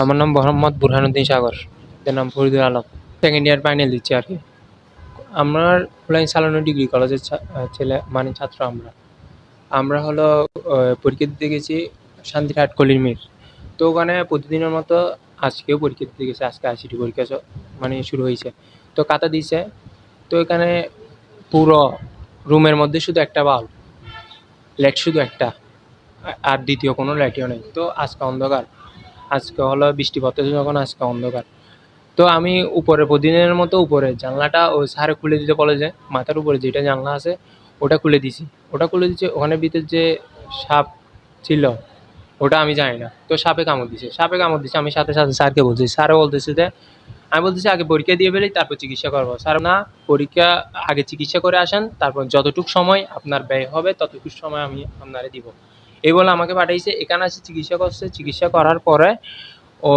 আমার নাম মোহাম্মদ বুরহানুদ্দিন সাগর। এর নাম Faridul Alam. Second year final দিচ্ছি আর কি। আমার ফুলাইন সালানো ডিগ্রি কলেজের ছেলে মানে ছাত্র আমরা। আমরা হলো পরীক্ষা দিতে গেছি শান্তিরহাট কলির তো ওখানে প্রতিদিনের মতো আজকেও পরীক্ষা দিতে গেছে, আজকে আইসিটি পরীক্ষা মানে শুরু হয়েছে। তো কাতা দিছে তো এখানে পুরো রুমের মধ্যে শুধু একটা বাল্ব। লাইট শুধু একটা। আর দ্বিতীয় কোনো লাইটও নেই। তো আজকে অন্ধকার। আজকে হলো বৃষ্টি পড়তেছে যখন আজকে অন্ধকার। তো আমি উপরে, প্রতিদিনের মতো উপরে, জানলাটা ওই স্যারে খুলে দিতে বলে যে মাথার উপরে যেটা জানলা আছে, ওটা খুলে দিছি। ওটা খুলে দিচ্ছে ওখানে ভিতরে যে সাপ ছিল, ওটা আমি জানি না। তো সাপে কামড় দিছে, সাপে কামড় দিছে, আমি সাথে সাথে স্যারকে বলছি, স্যারও বলতেছে যে, আমি বলতেছি, আগে পরীক্ষা দিয়ে ফেলি, তারপর চিকিৎসা করব। স্যার না, পরীক্ষা, আগে চিকিৎসা করে আসেন, তারপর যতটুকু সময় আপনার ব্যয় হবে, ততটুকু সময় আমি আপনারে দিব। এই বলে আমাকে পাঠাইছে, এখানে আসে চিকিৎসা করছে, চিকিৎসা করার পরে ও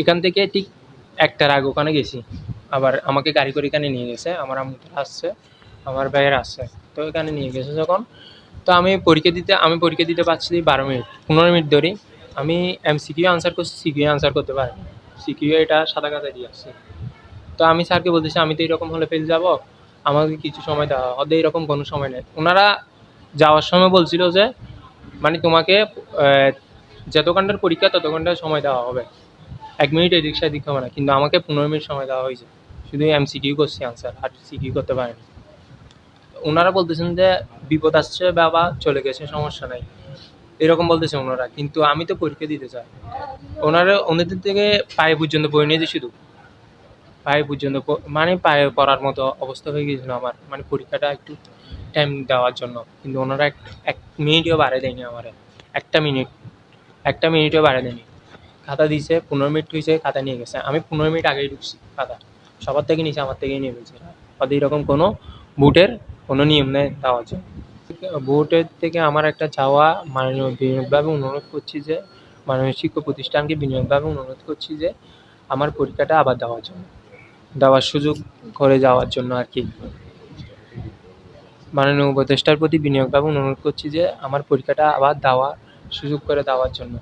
এখান থেকে ঠিক একটার আগে ওখানে গেছি। আবার আমাকে গাড়ি করে এখানে নিয়ে গেছে, আমার আম্মুটা আসছে, আমার ভাইয়ের আসছে, তো এখানে নিয়ে গেছে যখন। তো আমি পরীক্ষা দিতে, আমি পরীক্ষা দিতে পারছি বারো মিনিট, পনেরো মিনিট ধরে আমি এমসিকিউ আনসার করছি সিকিউ আনসার করতে পারি সিকিউ এটা সাদা কাঁচা দিয়ে আসছি। তো আমি স্যারকে বলতেছি, আমি তো এরকম হলে ফেল যাব, আমাকে কিছু সময় দেওয়া হবে এরকম কোনো সময় নেই। ওনারা যাওয়ার সময় বলছিল যে মানে তোমাকে আহ, যত ঘণ্টার পরীক্ষা তত ঘণ্টার সময় দেওয়া হবে। এক মিনিট এদিক সেদিক হবে না কিন্তু আমাকে পনেরো মিনিট সময় দেওয়া হয়েছে। শুধু এম এমসিকিউ করছি আনসার আর সিকিউ করতে পারিনি। ওনারা বলতেছেন যে বিপদ আসছে বাবা চলে গেছে সমস্যা নাই। এরকম বলতেছে ওনারা কিন্তু আমি তো পরীক্ষা দিতে চাই। ওনারা ওনাদের থেকে পায়ে পর্যন্ত বই নিয়েছে শুধু। পায়ে পর্যন্ত মানে পায়ে পড়ার মতো অবস্থা হয়ে গিয়েছিল আমার। মানে পরীক্ষাটা একটু টাইম দেওয়ার জন্য। কিন্তু ওনারা এক এক মিনিটও বাড়ে দেয়নি আমার। একটা মিনিট একটা মিনিটও বাড়ে দেয়নি। খাতা দিয়েছে, পনেরো মিনিট হয়েছে, খাতা নিয়ে গেছে। আমি পনেরো মিনিট আগেই ঢুকছি খাতা। সবার থেকে নিয়েছে আমার থেকেই নিয়ে গেছে। ওদের এরকম কোনো বুটের কোনো নিয়ম নেই দেওয়ার জন্য বুটের থেকে আমার একটা চাওয়া মাননীয় বিনিয়োগভাবে অনুরোধ করছি যে, মাননীয় শিক্ষা প্রতিষ্ঠানকে বিনিয়োগভাবে অনুরোধ করছি যে, আমার পরীক্ষাটা আবার দেওয়ার জন্য। দেওয়ার সুযোগ করে যাওয়ার জন্য আর কি। মাননীয় উপদেষ্টার প্রতি বিনিয়োগভাবে অনুরোধ করছি যে, আমার পরীক্ষাটা আবার দেওয়ার সুযোগ করে দেওয়ার জন্য।